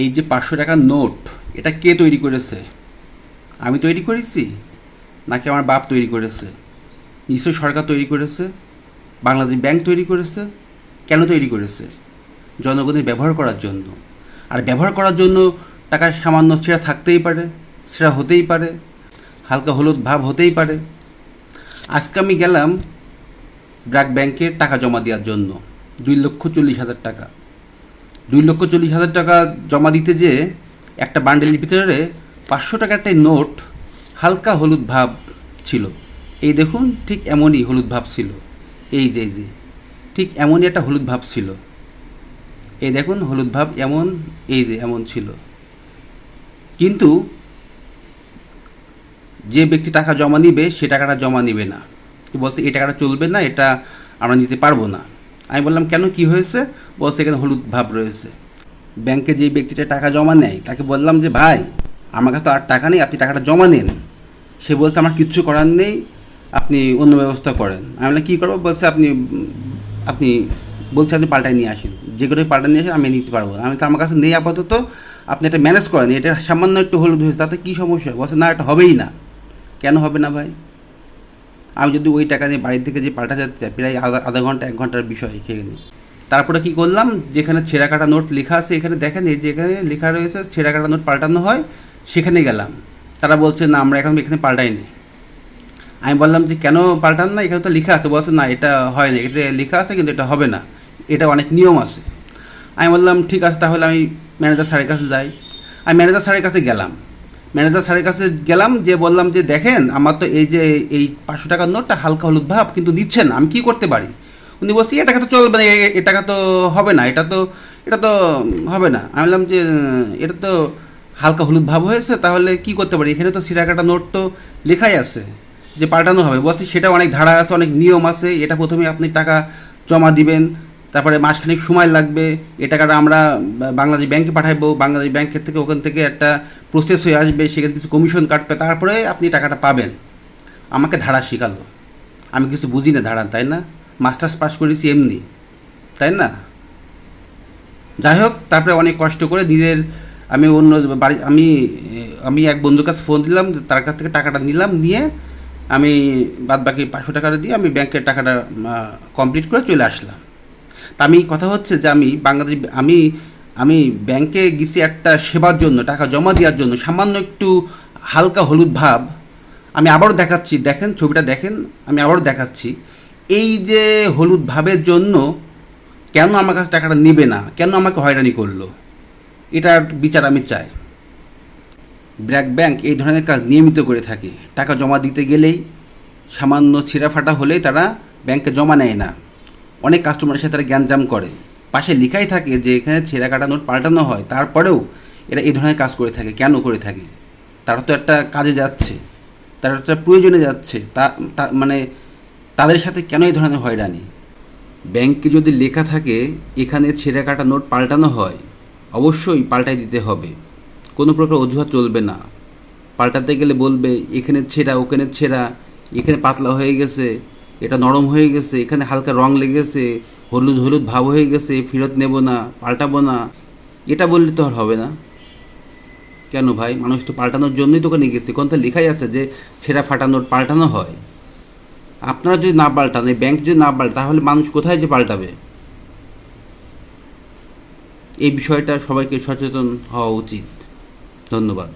এই যে পাঁচশো টাকার নোট, এটা কে তৈরি করেছে? আমি তৈরি করেছি? নাকি আমার বাপ তৈরি করেছে? নিশ্চয়ই সরকার তৈরি করেছে? বাংলাদেশ ব্যাংক তৈরি করেছে? কেন তৈরি করেছে? জনগণের ব্যবহার করার জন্য। আর ব্যবহার করার জন্য টাকা সামান্য সেরা থাকতেই পারে, সেরা হতেই পারে, হালকা হলুদ ভাব হতেই পারে। আজকে আমি গেলাম ব্র্যাক ব্যাংকে টাকা জমা দেওয়ার জন্য, দুই লক্ষ চল্লিশ হাজার টাকা। দুই লক্ষ চল্লিশ হাজার টাকা জমা দিতে যে একটা বান্ডেলের ভিতরে পাঁচশো টাকার একটা নোট হালকা হলুদ ভাব ছিল। এই দেখুন, ঠিক এমনই হলুদ ভাব ছিল। এই যে এই যে, ঠিক এমনই একটা হলুদ ভাব ছিল। এই দেখুন, হলুদ ভাব এমন, এই যে, এমন ছিল। কিন্তু যে ব্যক্তি টাকা জমা নিবে, সে টাকাটা জমা নিবে না। বলছে, এই টাকাটা চলবে না, এটা আমরা নিতে পারব না। আমি বললাম, কেন? কি হয়েছে? বলছে এখানে হলুদ ভাব রয়েছে। ব্যাংকে যে ব্যক্তিটা টাকা জমা নেয়, তাকে বললাম যে, ভাই, আমার কাছে তো আর টাকা নেই, আপনি টাকাটা জমা নেন। সে বলছে, আমার কিচ্ছু করার নেই, আপনি অন্য ব্যবস্থা করেন। আমি বললাম, কী করব? বলছে, আপনি আপনি বলছে, আপনি পাল্টায় নিয়ে আসেন। যে কোনো পাল্টায় নিয়ে আসেন, আমি নিতে পারব আমি তো আমার কাছে নেই আপাতত, আপনি এটা ম্যানেজ করেন। এটা সামান্য একটু হলুদ হয়েছে, তাতে কী সমস্যা? বলছে, না, এটা হবেই না। কেন হবে না ভাই? আমি যদি ওই টাকা নিয়ে বাড়ির থেকে যে পাল্টা যাচ্ছে প্রায় আধা আধা ঘণ্টা, এক ঘণ্টার বিষয় এখানে তারপরে কি করলাম, যেখানে ছেঁড়া কাটা নোট লেখা আছে, এখানে দেখেন এই যে এখানে লেখা রয়েছে, ছেঁড়া কাটা নোট পাল্টানো হয়, সেখানে গেলাম। তারা বলছে, না, আমরা এখন এখানে পাল্টাইনি আমি বললাম যে, কেন পাল্টান না? এখানে তো লেখা আছে। বলছে, না, এটা হয় না। এটা লেখা আছে, কিন্তু এটা হবে না। এটা অনেক নিয়ম আছে। আমি বললাম, ঠিক আছে, তাহলে আমি ম্যানেজার স্যারের কাছে যাই। আমি ম্যানেজার স্যারের কাছে গেলাম। ম্যানেজার স্যারের কাছে গেলাম, যে বললাম যে দেখেন, আমার তো এই যে এই পাঁচশো টাকার নোটটা হালকা হলুদ ভাব, কিন্তু দিচ্ছেন আমি কী করতে পারি? উনি বলছি, এ টাকা তো চলবে না, এ টাকা তো হবে না, এটা তো এটা তো হবে না। আমি বললাম যে এটা তো হালকা হলুদ ভাব হয়েছে, তাহলে কি করতে পারি? এখানে তো সিরাকাটা নোট তো লেখাই আছে যে পাল্টানো হবে। বলছি সেটা অনেক ধারা আছে, অনেক নিয়ম আছে, এটা প্রথমে আপনি টাকা জমা দিবেন তারপরে মাসখানেক সময় লাগবে, এ টাকাটা আমরা বাংলাদেশ ব্যাংকে পাঠাবো বাংলাদেশ ব্যাংকের থেকে ওখান থেকে একটা প্রসেস হয়ে আসবে, সেখানে কিছু কমিশন কাটবে, তারপরে আপনি টাকাটা পাবেন। আমাকে ধারা শেখালো। আমি কিছু বুঝি না ধারা, তাই না? মাস্টার্স পাস করেছি এমনি, তাই না? যাই হোক, তারপরে অনেক কষ্ট করে নিজের, আমি অন্য বাড়ি, আমি আমি এক বন্ধুর কাছে ফোন দিলাম তার কাছ থেকে টাকাটা নিলাম, নিয়ে আমি বাদ বাকি পাঁচশো টাকাটা দিয়ে আমি ব্যাংকের টাকাটা কমপ্লিট করে চলে আসলাম। তা আমি কথা হচ্ছে যে আমি বাংলাদেশ, আমি আমি ব্যাংকে গেছি একটা সেবার জন্য, টাকা জমা দেওয়ার জন্য, সামান্য একটু হালকা হলুদ ভাব। আমি আবারও দেখাচ্ছি, দেখেন, ছবিটা দেখেন, আমি আবারও দেখাচ্ছি। এই যে হলুদ ভাবের জন্য কেন আমার কাছে টাকাটা নেবে না? কেন আমাকে হয়রানি করল? এটার বিচার আমি চাই। ব্র্যাক ব্যাংক এই ধরনের কাজ নিয়মিত করে থাকে। টাকা জমা দিতে গেলেই সামান্য ছিঁড়া ফাটা হলেই তারা ব্যাংকে জমা নেয় না। অনেক কাস্টমারের সাথে তারা জ্ঞানজাম করে। পাশে লেখাই থাকে যে এখানে ছেঁড়া কাটা নোট পাল্টানো হয়, তারপরেও এরা এই ধরনের কাজ করে থাকে। কেন করে থাকে? তারা তো একটা কাজে যাচ্ছে। তারা একটা প্রয়োজনে যাচ্ছে। তা মানে তাদের সাথে কেন এই ধরনের হয়রানি? ব্যাংকে যদি লেখা থাকে, এখানে ছেঁড়া কাটা নোট পাল্টানো হয়, অবশ্যই পাল্টাই দিতে হবে। কোনো প্রকার অজুহাত চলবে না। পাল্টাতে গেলে বলবে, এখানে ছেঁড়া, ওখানে ছেঁড়া, এখানে পাতলা হয়ে গেছে। এটা নরম হয়ে গেছে, এখানে হালকা রং লেগেছে, হলুদ হলুদ ভাব হয়ে গেছে, ফেরত নেব না, পাল্টাবো না। এটা বললে তো আর হবে না। কেন ভাই? মানুষ তো পাল্টানোর জন্যই তো ওখানে গেছে। কোন তো লেখাই আছে যে, ছেঁড়া ফাটানোর পাল্টানো হয়। আপনারা যদি না পাল্টান, এই ব্যাংক যদি না পাল্টায় তাহলে মানুষ কোথায় যে পাল্টাবে? এই বিষয়টা সবাইকে সচেতন হওয়া উচিত। ধন্যবাদ।